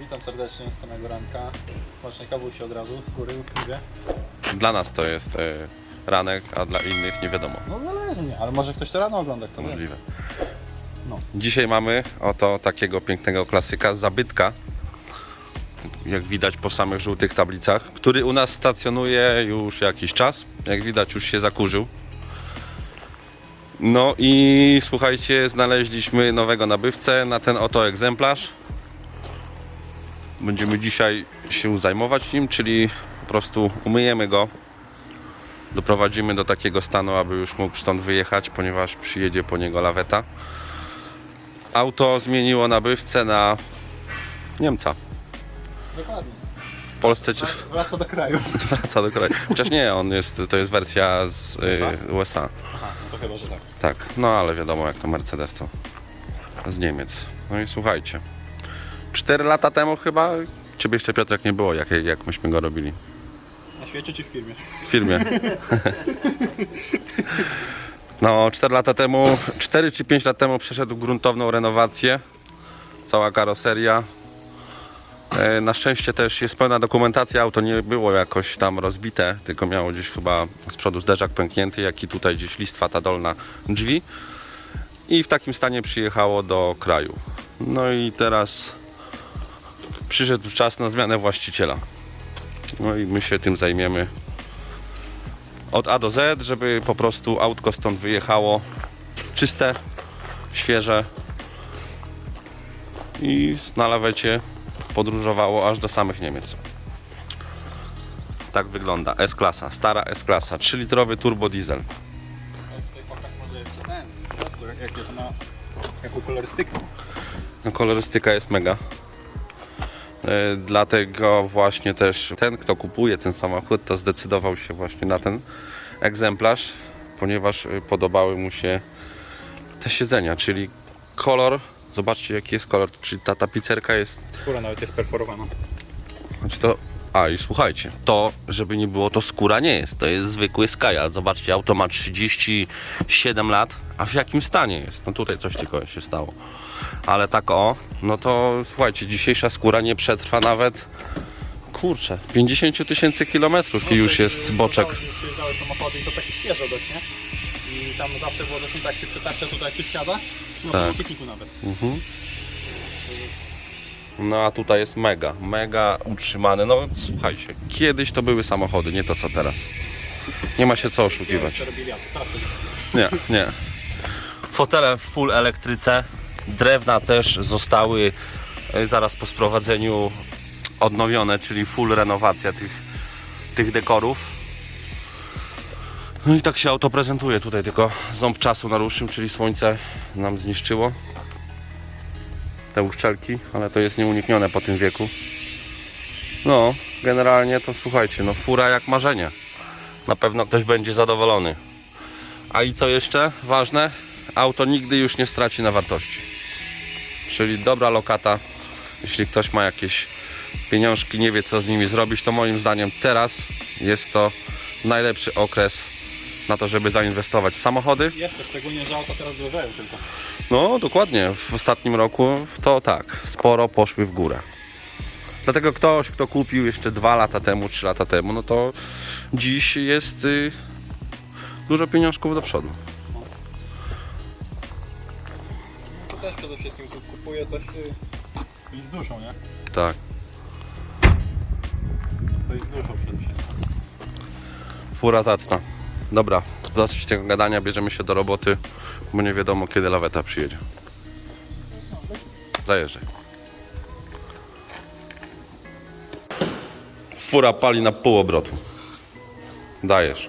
Witam serdecznie z samego ranka. Smacznej kawusi od razu, z góry, piwie. Dla nas to jest e, ranek, a dla innych nie wiadomo. No zależnie, ale może ktoś to rano ogląda, kto To wie. możliwe. No. Dzisiaj mamy oto takiego pięknego klasyka, zabytka. Jak widać po samych żółtych tablicach, który u nas stacjonuje już jakiś czas. Jak widać już się zakurzył. No i słuchajcie, znaleźliśmy nowego nabywcę na ten oto egzemplarz. Będziemy dzisiaj się zajmować nim, czyli po prostu umyjemy go. Doprowadzimy do takiego stanu, aby już mógł stąd wyjechać, ponieważ przyjedzie po niego laweta. Auto zmieniło nabywcę na Niemca. Dokładnie. W Polsce Wraca do kraju. wraca do kraju. Chociaż nie, on jest, to jest wersja z USA? y, USA. Aha, no to chyba, że tak. Tak, no ale wiadomo jak to Mercedes to z Niemiec. No i słuchajcie. 4 lata temu chyba, ciebie jeszcze Piotrek nie było, jak, jak myśmy go robili. Na świecie czy w firmie? w firmie. No, 4 lata temu, 4 czy 5 lat temu przeszedł gruntowną renowację. Cała karoseria. E, Na szczęście też jest pełna dokumentacja. Auto nie było jakoś tam rozbite, tylko miało gdzieś chyba z przodu zderzak pęknięty, jak i tutaj gdzieś listwa ta dolna drzwi. I w takim stanie przyjechało do kraju. No i teraz przyszedł czas na zmianę właściciela. No i my się tym zajmiemy od A do Z, żeby po prostu autko stąd wyjechało czyste, świeże i na lawecie podróżowało aż do samych Niemiec. Tak wygląda S-klasa, stara S-klasa, 3-litrowy turbo diesel. Jakie to ma, jaką kolorystykę. No, kolorystyka jest mega. E, Dlatego właśnie też ten, kto kupuje ten samochód, to zdecydował się właśnie na ten egzemplarz, ponieważ e, podobały mu się te siedzenia, czyli kolor. Zobaczcie jaki jest kolor, czyli ta tapicerka jest Skóra nawet jest perforowana. Znaczy to. A i słuchajcie, to żeby nie było, to skóra nie jest. To jest zwykły Sky. Zobaczcie, auto ma 37 lat, a w jakim stanie jest? No tutaj coś tylko się stało. Ale tak o, no to słuchajcie, dzisiejsza skóra nie przetrwa nawet. Kurczę, 50 000 tysięcy kilometrów i już jest boczek. Przyjeżdżały samochody i to takie świeże dość, nie? I tam zawsze było nie tak się przytacza tutaj, jak się wsiada. No Tak. nawet. Mhm. No a tutaj jest mega, mega utrzymane. No słuchajcie, kiedyś to były samochody, nie to co teraz. Nie ma się co oszukiwać. Nie, nie. Fotele w full elektryce. Drewna też zostały e, zaraz po sprowadzeniu odnowione, czyli full renowacja tych, tych dekorów. No i tak się auto prezentuje tutaj, tylko ząb czasu naruszył, czyli słońce nam zniszczyło te uszczelki, ale to jest nieuniknione po tym wieku. No, generalnie to słuchajcie, no fura jak marzenie. Na pewno ktoś będzie zadowolony. A i co jeszcze ważne? Auto nigdy już nie straci na wartości. Czyli dobra lokata. Jeśli ktoś ma jakieś pieniążki, nie wie co z nimi zrobić, to moim zdaniem teraz jest to najlepszy okres na to, żeby zainwestować w samochody. Jeszcze szczególnie, że auta teraz drożeją tylko. No, dokładnie. W ostatnim roku to tak, sporo poszły w górę. Dlatego ktoś, kto kupił jeszcze dwa lata temu, trzy lata temu, no to dziś jest y, dużo pieniążków do przodu. To też przede wszystkim tu kupuję coś y, i z duszą, nie? Tak. To i z duszą przede wszystkim. Fura zacna. Dobra, dosyć tego gadania, bierzemy się do roboty, bo nie wiadomo kiedy laweta przyjedzie. Zajeżdżaj. Fura pali na pół obrotu. Dajesz.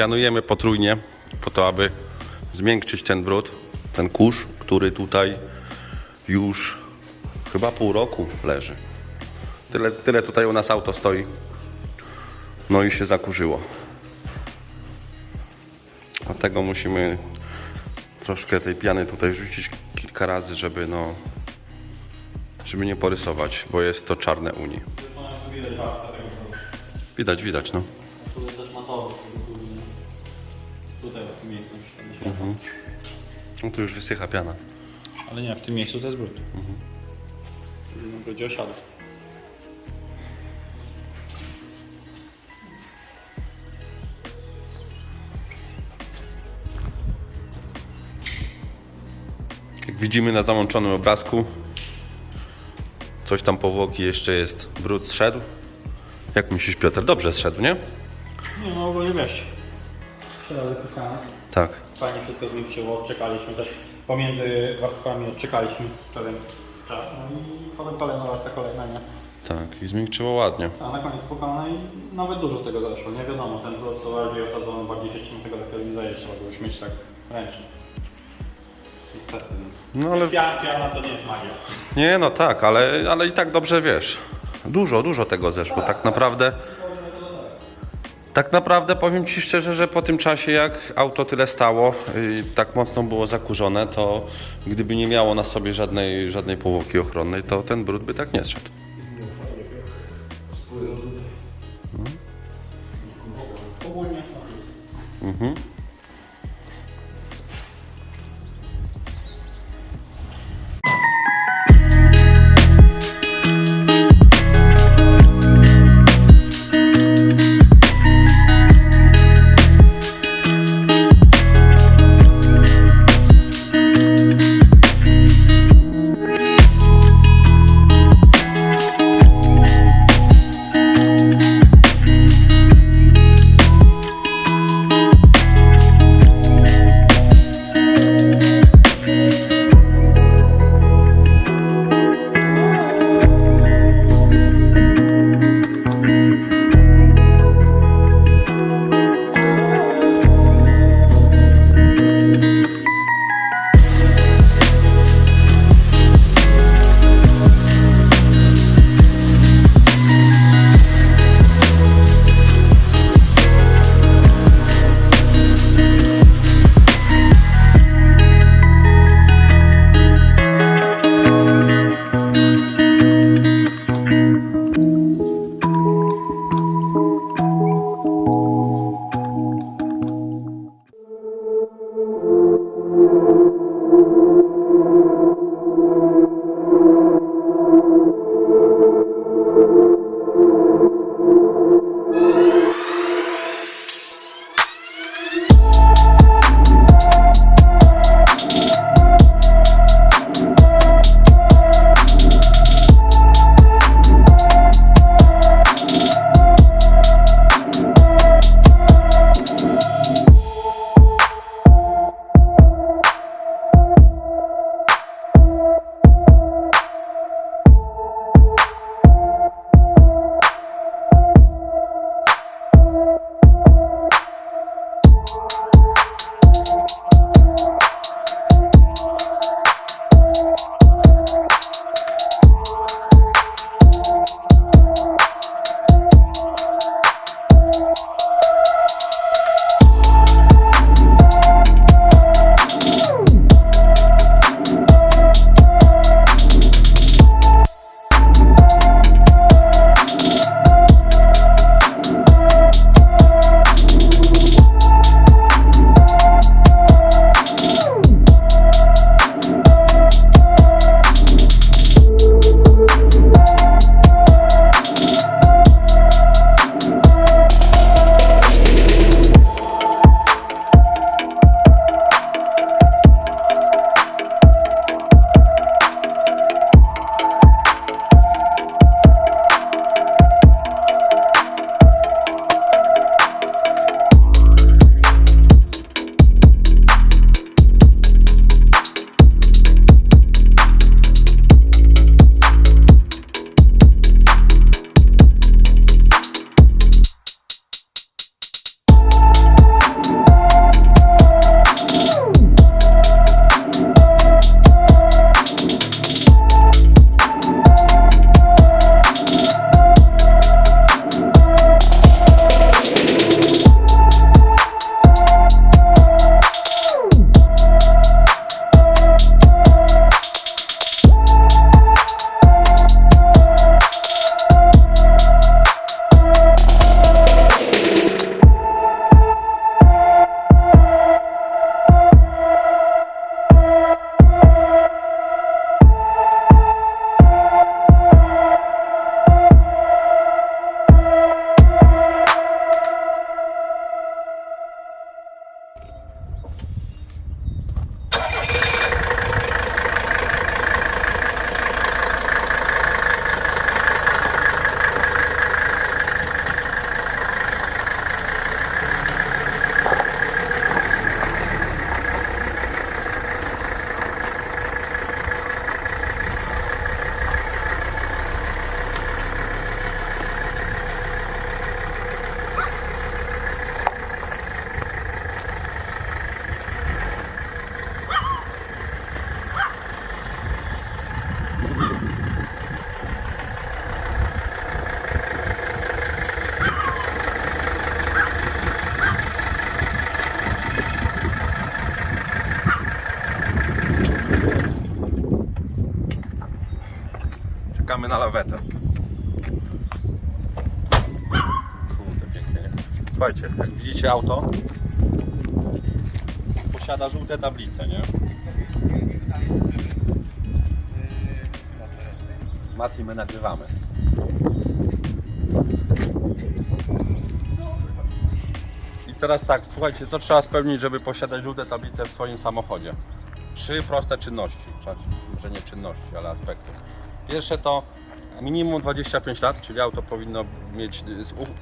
Pianujemy potrójnie po to, aby zmiękczyć ten brud, ten kurz, który tutaj już chyba pół roku leży. Tyle, tyle tutaj u nas auto stoi. No i się zakurzyło. Dlatego musimy troszkę tej piany tutaj rzucić kilka razy, żeby no żeby nie porysować, bo jest to czarne uni. Widać. Widać, no. Tu jest też. Tutaj w tym miejscu. się światło. No tu już wysycha piana. Ale nie, w tym miejscu to jest brud. Mhm. Będzie osiadł. Jak widzimy na załączonym obrazku, coś tam powłoki jeszcze jest. Brud zszedł. Jak myślisz, Piotr? Dobrze zszedł, nie? Nie no ogólnie wiesz. Trzy razy pisane. Tak. Fajnie wszystko zmiękczyło, odczekaliśmy też pomiędzy warstwami odczekaliśmy pewien czas. No i potem kolejna warstwa kolejna, nie? Tak, i zmiękczyło ładnie. A na koniec spokojna i nawet dużo tego zeszło. Nie wiadomo, ten brud co bardziej osadzony, bardziej się czym tego takiego nie zajść, trzeba go już mieć tak ręcznie. Niestety. No ale. Piana, piana to nie jest magia. Nie, no tak, ale, ale i tak dobrze wiesz. Dużo, dużo tego zeszło. Tak naprawdę. Tak naprawdę powiem Ci szczerze, że po tym czasie jak auto tyle stało tak mocno było zakurzone, to gdyby nie miało na sobie żadnej, żadnej powłoki ochronnej, to ten brud by tak nie zszedł. Ogólnie. Mhm. na lawetę. Kurde, pięknie, nie? Słuchajcie, jak widzicie auto posiada żółte tablice, nie? Mati, my nagrywamy. I teraz tak, słuchajcie, co trzeba spełnić, żeby posiadać żółte tablice w swoim samochodzie? Trzy proste czynności, znaczy, nie czynności, ale aspekty. Pierwsze to minimum 25 lat, czyli auto powinno mieć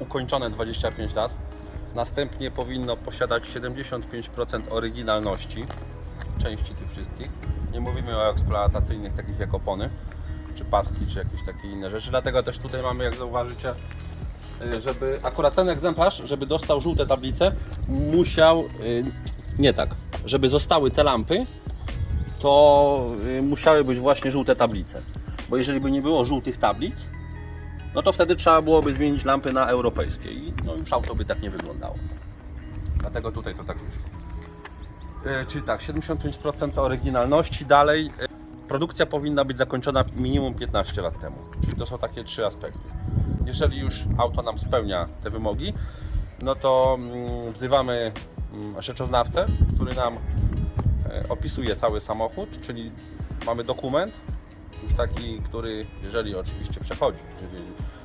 ukończone 25 lat. Następnie powinno posiadać 75% oryginalności części tych wszystkich. Nie mówimy o eksploatacyjnych takich jak opony, czy paski, czy jakieś takie inne rzeczy. Dlatego też tutaj mamy, jak zauważycie, y, żeby akurat ten egzemplarz, żeby dostał żółte tablice, musiał, y, nie tak, żeby zostały te lampy, to y, musiały być właśnie żółte tablice. Bo jeżeli by nie było żółtych tablic, no to wtedy trzeba byłoby zmienić lampy na europejskie i no już auto by tak nie wyglądało. Dlatego tutaj to tak wyszło. E, Czyli tak, 75% oryginalności. Dalej, e, produkcja powinna być zakończona minimum 15 lat temu. Czyli to są takie trzy aspekty. Jeżeli już auto nam spełnia te wymogi, no to mm, wzywamy mm, rzeczoznawcę, który nam e, opisuje cały samochód, czyli mamy dokument, już taki, który, jeżeli oczywiście przechodzi,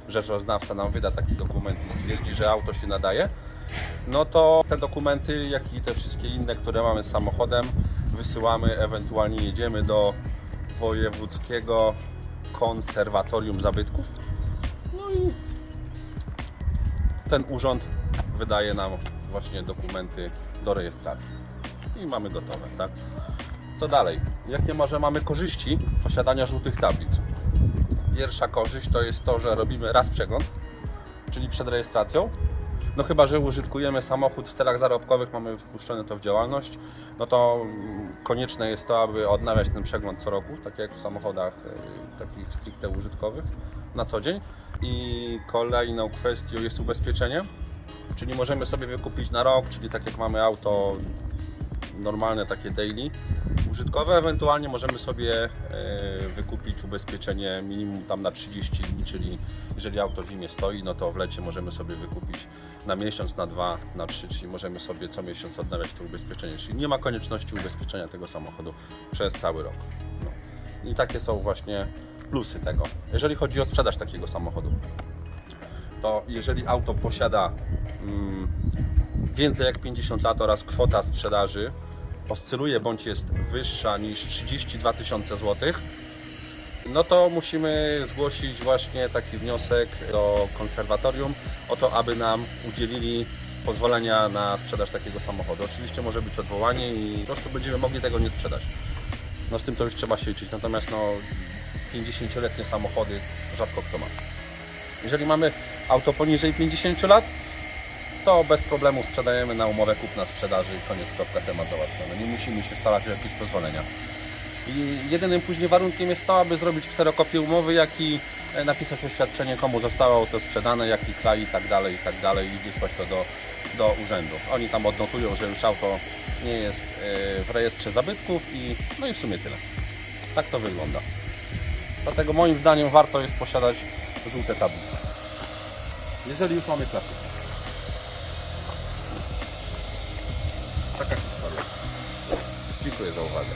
rzeczoznawca nam wyda taki dokument i stwierdzi, że auto się nadaje, no to te dokumenty, jak i te wszystkie inne, które mamy z samochodem, wysyłamy, ewentualnie jedziemy do Wojewódzkiego Konserwatorium Zabytków. No i ten urząd wydaje nam właśnie dokumenty do rejestracji. I mamy gotowe, tak? Co dalej? Jakie może mamy korzyści posiadania żółtych tablic? Pierwsza korzyść to jest to, że robimy raz przegląd, czyli przed rejestracją. No chyba, że użytkujemy samochód w celach zarobkowych, mamy wpuszczone to w działalność, no to mm, konieczne jest to, aby odnawiać ten przegląd co roku, tak jak w samochodach y, takich stricte użytkowych na co dzień. I kolejną kwestią jest ubezpieczenie, czyli możemy sobie wykupić na rok, czyli tak jak mamy auto normalne takie daily użytkowe, ewentualnie możemy sobie e, wykupić ubezpieczenie minimum tam na 30 dni, czyli jeżeli auto w zimie stoi, no to w lecie możemy sobie wykupić na miesiąc, na dwa, na trzy, czyli możemy sobie co miesiąc odnawiać to ubezpieczenie, czyli nie ma konieczności ubezpieczenia tego samochodu przez cały rok. No. I takie są właśnie plusy tego. Jeżeli chodzi o sprzedaż takiego samochodu, to jeżeli auto posiada mm, więcej jak 50 lat oraz kwota sprzedaży oscyluje bądź jest wyższa niż 32 tysiące złotych, no to musimy zgłosić właśnie taki wniosek do konserwatorium o to, aby nam udzielili pozwolenia na sprzedaż takiego samochodu. Oczywiście może być odwołanie i po prostu będziemy mogli tego nie sprzedać. No z tym to już trzeba się liczyć, natomiast no 50-letnie samochody rzadko kto ma. Jeżeli mamy auto poniżej 50 lat, to bez problemu sprzedajemy na umowę kupna sprzedaży i koniec, kropka, temat załatwiony. Nie musimy się starać o jakieś pozwolenia. I jedynym później warunkiem jest to, aby zrobić kserokopię umowy, jak i e, napisać oświadczenie, komu zostało auto sprzedane, jaki kraj i tak dalej, i tak dalej i wysłać to do, do urzędu. Oni tam odnotują, że już auto nie jest e, w rejestrze zabytków i no i w sumie tyle. Tak to wygląda. Dlatego moim zdaniem warto jest posiadać żółte tablice. Jeżeli już mamy klasykę. Taka historia. Dziękuję za uwagę.